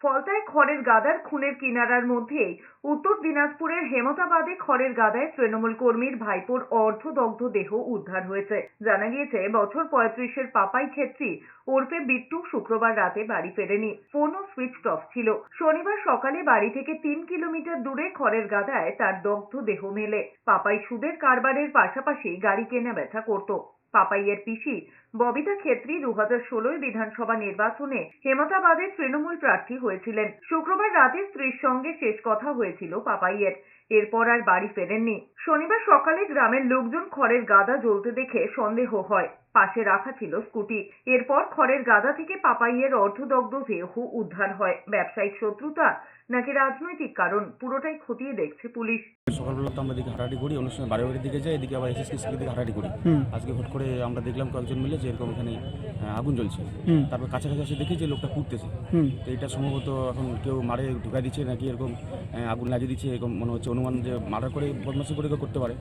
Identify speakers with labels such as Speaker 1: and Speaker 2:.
Speaker 1: ফলতায় খড়ের গাদার খুনের কিনারার মধ্যেই উত্তর দিনাজপুরের হেমতাবাদে খড়ের গাদায় তৃণমূল কর্মীর ভাইপোর অর্ধদগ্ধ দেহ উদ্ধার হয়েছে। জানা গিয়েছে, বছর পঁয়ত্রিশের পাপাই ক্ষেত্রী ওরফে বিট্টু শুক্রবার রাতে বাড়ি ফেরেনি। ফোনও সুইচ অফ ছিল। শনিবার সকালে বাড়ি থেকে তিন কিলোমিটার দূরে খড়ের গাদায় তার দগ্ধ দেহ মেলে। পাপাই সুদের কারবারের পাশাপাশি গাড়ি কেনা বেচা করত। পাপাইয়ের পিসি। ববিতা ক্ষেত্রী দু হাজার ষোলোয় বিধানসভা নির্বাচনে হেমতাবাদের তৃণমূল প্রার্থী হয়েছিলেন। শুক্রবার রাতে স্ত্রীর সঙ্গে শেষ কথা হয়েছিল পাপাইয়ের। এরপর আর বাড়ি ফেরেননি। শনিবার সকালে গ্রামের লোকজন খড়ের গাদা জ্বলতে দেখে সন্দেহ হয়। পাশে রাখা ছিল স্কুটি। এরপর খড়ের গাদা থেকে পাপাইয়ের অর্ধদগ্ধ দেহ উদ্ধার হয়। ব্যবসায়িক শত্রুতা নাকি রাজনৈতিক কারণ পুরোটাই খতিয়ে দেখছে পুলিশ।
Speaker 2: সকালবেলা তো আমরা দিকে হাঁটাহাঁটি করি অন্য সময় বাড়ি বাড়ির দিকে যাই এদিকে আবার এসএসকে স্কুলের দিকে হাঁটাহাঁটি করি। আজকে হুট করে আমরা দেখলাম কয়েকজন মিলে যে এরকম এখানে আগুন জ্বলছে। তারপর কাছাকাছি এসে দেখি যে লোকটা
Speaker 3: হুম।
Speaker 2: তো এটা সম্ভবত এখন কেউ মারে ঢুকা দিচ্ছে নাকি এরকম আগুন লাগিয়ে দিচ্ছে এরকম মনে হচ্ছে। অনুমান যে মার্ডার করে বদমাসি করে করতে পারে।